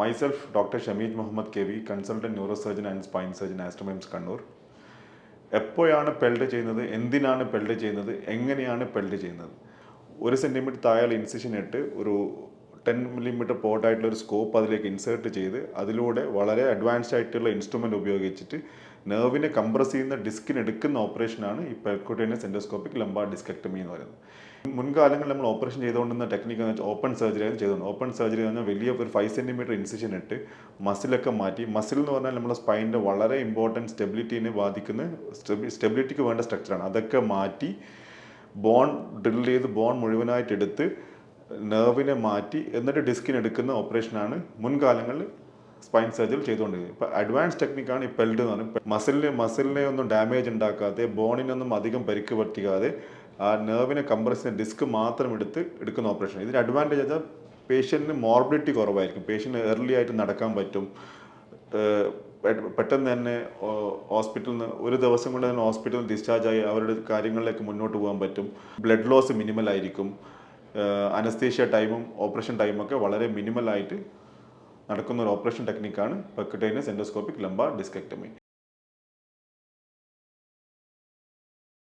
myself, Muhammad K V consultant neuro surgeon and spine surgeon Aster MIMS Kannur എപ്പോഴാണ് പെൽഡ് ചെയ്യുന്നത്? എന്തിനാണ് പെൽഡ് ചെയ്യുന്നത്? എങ്ങനെയാണ് പെൽഡ് ചെയ്യുന്നത്? ഒരു സെന്റിമീറ്റർ താഴെ ഇൻസിഷൻ ഇട്ട് ഒരു ടെൻ മില്ലിമീറ്റർ പോർട്ടായിട്ടുള്ള ഒരു സ്കോപ്പ് അതിലേക്ക് ഇൻസേർട്ട് ചെയ്ത് അതിലൂടെ വളരെ അഡ്വാൻസ്ഡ് ആയിട്ടുള്ള ഇൻസ്ട്രുമെന്റ് ഉപയോഗിച്ചിട്ട് നെർവിനെ കംപ്രസ് ചെയ്യുന്ന ഡിസ്കിന് എടുക്കുന്ന ഓപ്പറേഷനാണ് ഈ പെർക്യൂട്ടേനിയസ് എൻഡോസ്കോപ്പിക് ലംബാ ഡിസ്കെക്ടമി എന്ന് പറയുന്നത്. മുൻകാലങ്ങളിൽ നമ്മൾ ഓപ്പറേഷൻ ചെയ്തുകൊണ്ടിരുന്ന ടെക്നിക്ക് എന്ന് വെച്ചാൽ ഓപ്പൺ സർജറി ആയാലും ചെയ്തുകൊണ്ടിരുന്നത്. ഓപ്പൺ സർജറി എന്ന് പറഞ്ഞാൽ വലിയ ഒരു ഫൈവ് സെന്റിമീറ്റർ ഇൻസിഷൻ ഇട്ട് മസിലൊക്കെ മാറ്റി. മസിൽ എന്ന് പറഞ്ഞാൽ നമ്മുടെ സ്പൈനിന്റെ വളരെ ഇമ്പോർട്ടന്റ് സ്റ്റെബിലിറ്റീനെ ബാധിക്കുന്ന സ്റ്റെബിലിറ്റിക്ക് വേണ്ട സ്ട്രക്ചറാണ് അതൊക്കെ മാറ്റി ബോൺ ഡ്രിൽ ചെയ്ത് ബോൺ മുഴുവനായിട്ട് എടുത്ത് നെർവിനെ മാറ്റി എന്നിട്ട് ഡിസ്കിന് എടുക്കുന്ന ഓപ്പറേഷനാണ് മുൻകാലങ്ങളിൽ സ്പൈൻ സർജറി ചെയ്തുകൊണ്ടിരുന്നത് ഇപ്പോൾ അഡ്വാൻസ് ടെക്നിക്കാണ് ഈ പെൽഡ് എന്ന് പറയുന്നത്. മസിലിനെ മസിലിനെ ഒന്നും ഡാമേജ് ഉണ്ടാക്കാതെ ബോണിനൊന്നും അധികം പരിക്ക് പറ്റിക്കാതെ ആ നെർവിനെ കംപ്രസ് ചെയ്യുന്ന ഡിസ്ക് മാത്രം എടുത്ത് എടുക്കുന്ന ഓപ്പറേഷൻ ഇതിന് അഡ്വാന്റേജ് എന്താ പേഷ്യന്റിന് മോർബിലിറ്റി കുറവായിരിക്കും. പേഷ്യന്റ് ഏർലി ആയിട്ട് നടക്കാൻ പറ്റും. പെട്ടെന്ന് തന്നെ ഹോസ്പിറ്റലിൽ നിന്ന് ഒരു ദിവസം കൊണ്ട് തന്നെ ഹോസ്പിറ്റലിൽ ഡിസ്ചാർജ് ആയി അവരുടെ കാര്യങ്ങളിലേക്ക് മുന്നോട്ട് പോകാൻ പറ്റും. ബ്ലഡ് ലോസ് മിനിമൽ ആയിരിക്കും. അനസ്തേഷ്യ ടൈമും ഓപ്പറേഷൻ ടൈമൊക്കെ വളരെ മിനിമലായിട്ട് നടക്കുന്ന ഒരു ഓപ്പറേഷൻ ടെക്നിക്കാണ് പെക്കട്ടൈനസ് എൻഡോസ്കോപ്പിക് ലംബാർ ഡിസ്കെക്ടമി.